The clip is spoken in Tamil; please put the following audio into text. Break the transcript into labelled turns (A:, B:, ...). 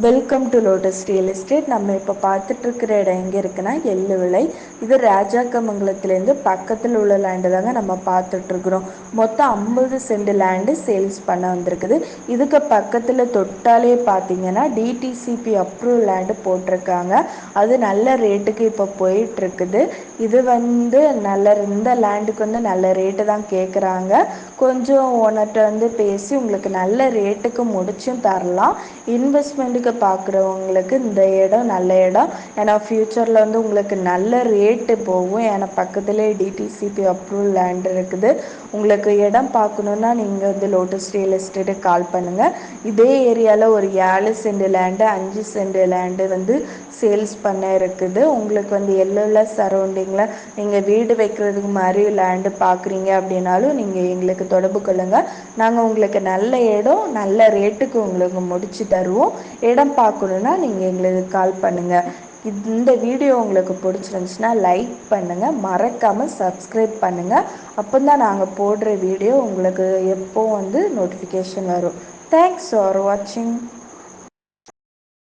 A: Welcome to lotus real estate நம்ம இப்போ பார்த்துட்ருக்கிற இடம் எங்கே இருக்குன்னா எள்ளு விலை இது ராஜாக்கமங்கலத்துலேருந்து பக்கத்தில் உள்ள லேண்டு தாங்க நம்ம பார்த்துட்ருக்குறோம் மொத்தம் ஐம்பது சென்ட் லேண்டு சேல்ஸ் பண்ண வந்திருக்குது. இதுக்கு பக்கத்தில் தொட்டாலே பார்த்தீங்கன்னா டிடிசிபி அப்ரூவ் லேண்டு போட்டிருக்காங்க. அது நல்ல ரேட்டுக்கு இப்போ போயிட்டுருக்குது. இது வந்து நல்ல இந்த லேண்டுக்கு வந்து நல்ல ரேட்டு தான் கேட்குறாங்க கொஞ்சம் ஓனர்கிட்ட வந்து பேசி உங்களுக்கு நல்ல ரேட்டுக்கு முடிச்சும் தரலாம். இன்வெஸ்ட்மெண்ட்டுக்கு பார்க்குறவங்களுக்கு இந்த இடம் நல்ல இடம். ஏன்னா ஃப்யூச்சரில் வந்து உங்களுக்கு நல்ல ரேட்டு போகும். ஏன்னா பக்கத்துலேயே டிடிசிபி அப்ரூவல் லேண்ட் இருக்குது. உங்களுக்கு இடம் பார்க்கணுன்னா நீங்கள் வந்து லோட்டஸ் ரியல் எஸ்டேட்டுக்கு கால் பண்ணுங்கள் இதே ஏரியாவில் ஒரு ஏழு சென்ட் லேண்டு அஞ்சு சென்ட் லேண்டு வந்து சேல்ஸ் பண்ண இருக்குது. உங்களுக்கு வந்து எல்லுள்ள இருக்குங்களா நீங்கள் வீடு வைக்கிறதுக்கு மாதிரி லேண்டு பார்க்குறீங்க அப்படின்னாலும் நீங்கள் எங்களுக்கு தொடர்பு கொள்ளுங்கள் நாங்கள் உங்களுக்கு நல்ல இடம் நல்ல ரேட்டுக்கு உங்களுக்கு முடிச்சு தருவோம். இடம் பார்க்கணுன்னா நீங்கள் எங்களுக்கு கால் பண்ணுங்கள் இந்த வீடியோ உங்களுக்கு பிடிச்சிருந்துச்சின்னா லைக் பண்ணுங்கள் மறக்காமல் சப்ஸ்கிரைப் பண்ணுங்கள் அப்போ தான் நாங்கள் போடுற வீடியோ உங்களுக்கு எப்போ வந்து நோட்டிஃபிகேஷன் வரும். தேங்க்ஸ் ஃபார் வாட்சிங்